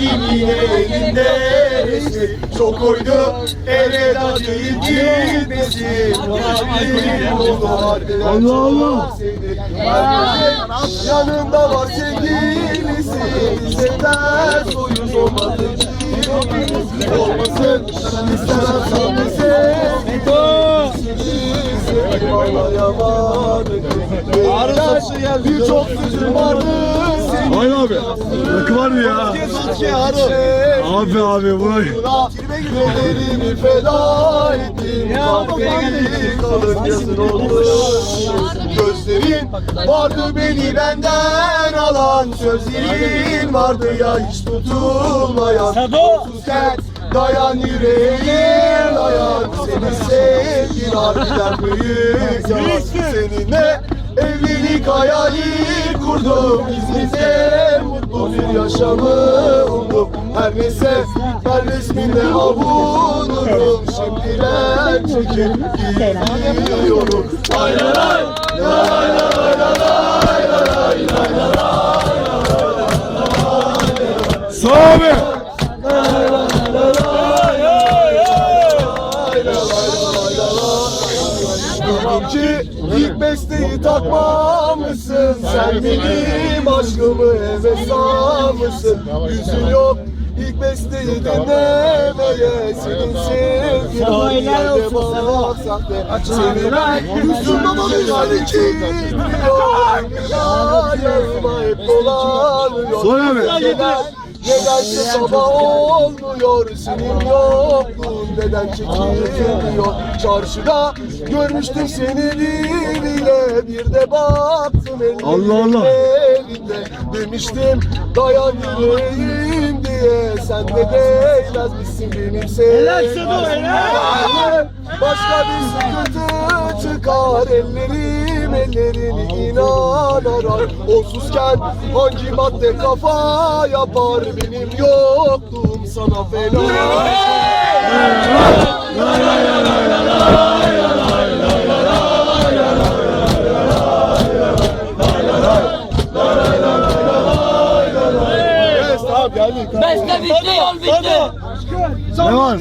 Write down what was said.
yine gidersin Çok oydu elveda deyip gitmesin Allah Allah Yanında var sevgilisi Sevder soyuz olmadı Olmasın İster atamı sevgilisi Sevdim ağlayamadım Birçok sözüm vardı abi. Rakı var mı ya? Abi abi buna... Gözlerimi feda ettim Kahveli oldu Gözlerin vardı beni benden alan Sözlerin vardı ya hiç tutulmayan Susuzken dayan yüreğim dayan Seni sevgin harbiden büyük yalan Seninle evlilik hayali kurdum İzmir'de mutlu bir yaşamı umdum Her neyse ben resminde avunurum Şimdiler çekip gidiyorum Lay lay lay lay lay lay lay lay lay Sağ İlk besteyi takmamışsın. Sen benim aşkımı heves salmışsın Yüzün yok. İlk besteyi dinlemeye Senin sevgin yerde bana baksak Seni ben yüzümden alışan iki Dünya yarıma hep dolanıyor Sonra mı? Neden, nedense sabah olmuyor Senin yokluğun neden çekilmiyor Çarşıda görmüştüm seni biriyle Bir de baktım ellerin Allah Allah. elinde. Demiştim dayan yüreğim diye. Sen de değmez misin benim sevgilim Başka bir sıkıntı çıkar ellerim ellerini inan arar Onsuzken hangi madde kafa yapar benim yokluğum sana fena. Beste bitti yol bitti. Ne var?